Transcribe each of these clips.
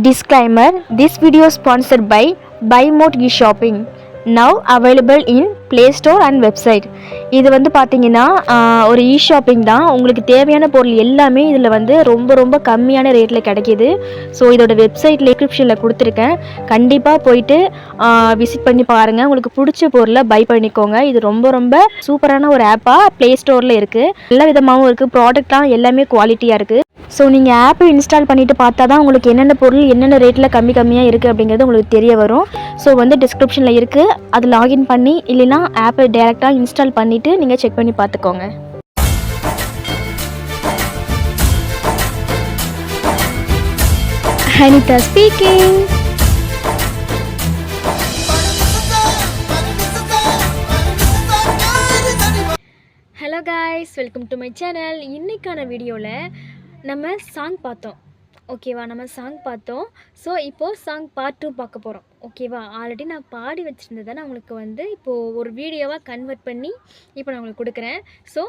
Disclaimer This video is sponsored by Buy Mode e-shopping. Available in play store and website இது வந்து பார்த்தீங்கன்னா ஒரு இ-ஷாப்பிங் தான். உங்களுக்கு தேவையான பொருள் எல்லாமே இதில் வந்து ரொம்ப ரொம்ப கம்மியான ரேட்டில் கிடைக்கிது. ஸோ இதோட வெப்சைட் டிஸ்கிரிப்ஷனில் கொடுத்துருக்கேன். கண்டிப்பாக போயிட்டு விசிட் பண்ணி பாருங்கள் உங்களுக்கு பிடிச்ச பொருளை பை பண்ணிக்கோங்க. இது ரொம்ப ரொம்ப சூப்பரான ஒரு ஆப்பாக ப்ளே ஸ்டோரில் இருக்குது எல்லா விதமாகவும் இருக்குது ப்ராடக்ட்லாம் எல்லாமே குவாலிட்டியாக இருக்குது ஸோ நீங்கள் ஆப்பை இன்ஸ்டால் பண்ணிவிட்டு பார்த்தா தான் உங்களுக்கு என்னென்ன பொருள் என்னென்ன ரேட்டில் கம்மி கம்மியாக இருக்குது அப்படிங்கிறது உங்களுக்கு தெரிய வரும். ஸோ வந்து டிஸ்கிரிப்ஷனில் இருக்குது அது லாகின் பண்ணி இல்லைன்னா ஆப்பை டேரெக்டாக இன்ஸ்டால் பண்ணிவிட்டு நீங்கள் செக் பண்ணி பார்த்துக்கோங்க. Hanitha speaking hello guys welcome to my channel இன்றைக்கான வீடியோவில் நம்ம சாங் பார்த்தோம். ஓகேவா நம்ம சாங் பார்த்தோம். ஸோ இப்போது சாங் பார்ட் டூ பார்க்க போகிறோம் ஓகேவா ஆல்ரெடி நான் பாடி வச்சுருந்ததை நான் உங்களுக்கு வந்து இப்போது ஒரு வீடியோவாக கன்வெர்ட் பண்ணி இப்போ நான் உங்களுக்கு கொடுக்குறேன். ஸோ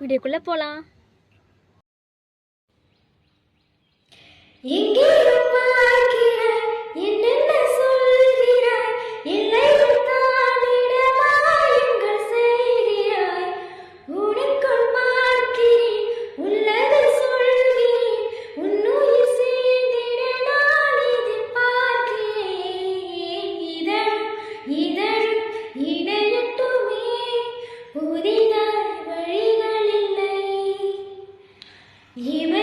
வீடியோக்குள்ளே போகலாம் இவைகள் He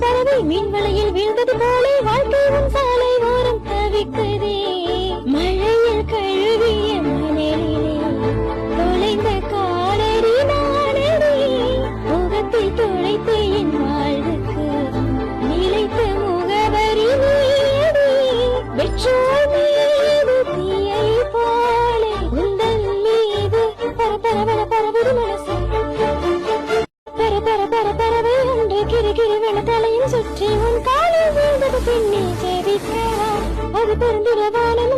பறவை மீன் வலையில் வீழ்ந்தது போலே வாழ்க்கையும் சாலை. வெளத்தலையும் சுற்றி உன் காலில் வீழ்ந்தது பின்னே ஜெபிக்கவா அது பெருந்திரவானம்